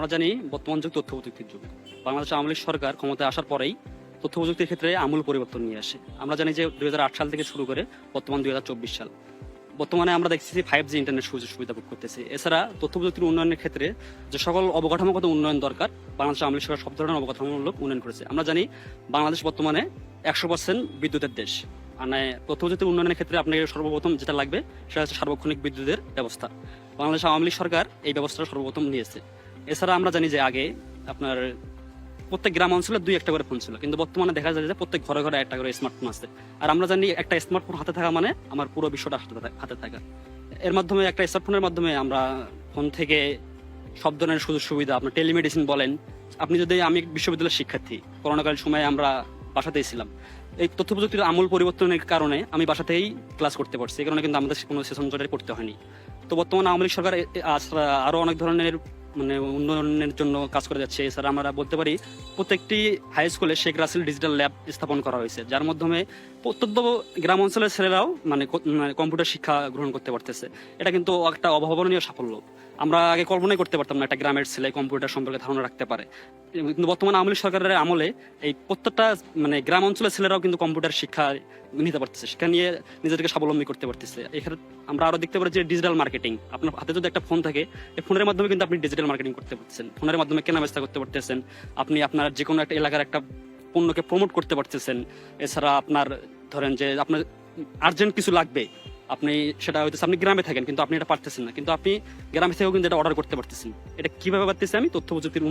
আমরা জানি বর্তমান যুগ তথ্য প্রযুক্তির যুগ। বাংলাদেশ আওয়ামী লীগ সরকার ক্ষমতায় আসার পরেই তথ্য প্রযুক্তির ক্ষেত্রে আমূল পরিবর্তন নিয়ে আসে। আমরা জানি যে দুই হাজার আট সাল থেকে শুরু করে বর্তমান দুই হাজার চব্বিশ সাল। বর্তমানে আমরা দেখতেছি ফাইভ জি ইন্টারনেট সুযোগ সুবিধা ভোগ করতেছি। এছাড়া তথ্য প্রযুক্তির উন্নয়নের ক্ষেত্রে যে সকল অবকাঠামোগত উন্নয়ন দরকার, বাংলাদেশ আওয়ামী লীগ সরকার সব ধরনের অবকাঠামোমূলক উন্নয়ন করেছে। আমরা জানি বাংলাদেশ বর্তমানে একশো পার্সেন্ট বিদ্যুতের দেশ। মানে তথ্য প্রযুক্তির উন্নয়নের ক্ষেত্রে আপনাকে সর্বপ্রথম যেটা লাগবে, সেটা হচ্ছে সার্বক্ষণিক বিদ্যুতের ব্যবস্থা। বাংলাদেশ আওয়ামী লীগ সরকার এই ব্যবস্থাটা সর্বপ্রথম নিয়েছে। এছাড়া আমরা জানি যে আগে আপনার প্রত্যেক গ্রাম অঞ্চলে দুই একটা করে ফোন ছিল, কিন্তু বর্তমানে দেখা যায় যে প্রত্যেক ঘরে ঘরে একটা করে স্মার্টফোন আছে। আর আমরা জানি একটা স্মার্টফোন হাতে থাকা মানে আমার পুরো বিশ্বটা হাতে থাকা এর মাধ্যমে একটা স্মার্টফোনের মাধ্যমে আমরা ফোন থেকে সব ধরনের সুযোগ সুবিধা, আপনার টেলিমেডিসিন বলেন, আপনি যদি আমি বিশ্ববিদ্যালয়ের শিক্ষার্থী করোনাকালীন সময়ে আমরা বাসাতেই ছিলাম। এই তথ্য প্রযুক্তির আমূল পরিবর্তনের কারণে আমি বাসাতেই ক্লাস করতে পারছি, এই কারণে কিন্তু আমাদের কোনো সেশন করতে হয়নি। তো বর্তমানে আওয়ামী লীগ সরকার এ- এ- আস- আরও অনেক ধরনের মানে উন্নয়নের জন্য কাজ করে যাচ্ছে। এছাড়া আমরা বলতে পারি, প্রত্যেকটি হাই স্কুলে শেখ রাসেল ডিজিটাল ল্যাব স্থাপন করা হয়েছে, যার মাধ্যমে প্রত্যন্ত গ্রাম অঞ্চলের ছেলেরাও মানে মানে কম্পিউটার শিক্ষা গ্রহণ করতে পারতেছে। এটা কিন্তু একটা অভাবনীয় সাফল্য। আমরা আগে কল্পনাই করতে পারতাম না একটা গ্রামের ছেলে কম্পিউটার সম্পর্কে ধারণা রাখতে পারে। কিন্তু বর্তমানে আওয়ামী সরকারের আমলে এই প্রত্যেকটা মানে গ্রাম অঞ্চলের ছেলেরাও কিন্তু কম্পিউটার শিক্ষা নিতে পারতেছে, শিক্ষা নিয়ে নিজেদেরকে স্বাবলম্বী করতে পারতেছে। এখানে আমরা আরও দেখতে পারি যে ডিজিটাল মার্কেটিং আপনার হাতে যদি একটা ফোন থাকে, এই ফোনের মাধ্যমে কিন্তু আপনি ডিজিটাল মার্কেটিং করতে পারতেছেন। ফোনের মাধ্যমে কেনা বেচা করতে পারতেছেন, আপনি আপনার যে কোনো একটা এলাকার একটা পণ্যকে প্রমোট করতে পারতেছেন। এছাড়া আপনার ধরেন যে আপনার আর্জেন্ট কিছু লাগবে আপনি সেটা হয়তো আপনি গ্রামে থাকেন, কিন্তু আপনি এটা পারতেছেন না। কিন্তু আপনি গ্রামে থেকেও কিন্তু এটা অর্ডার করতে পারতেছেন। এটা কীভাবে পারতেছি আমি? তথ্য প্রযুক্তির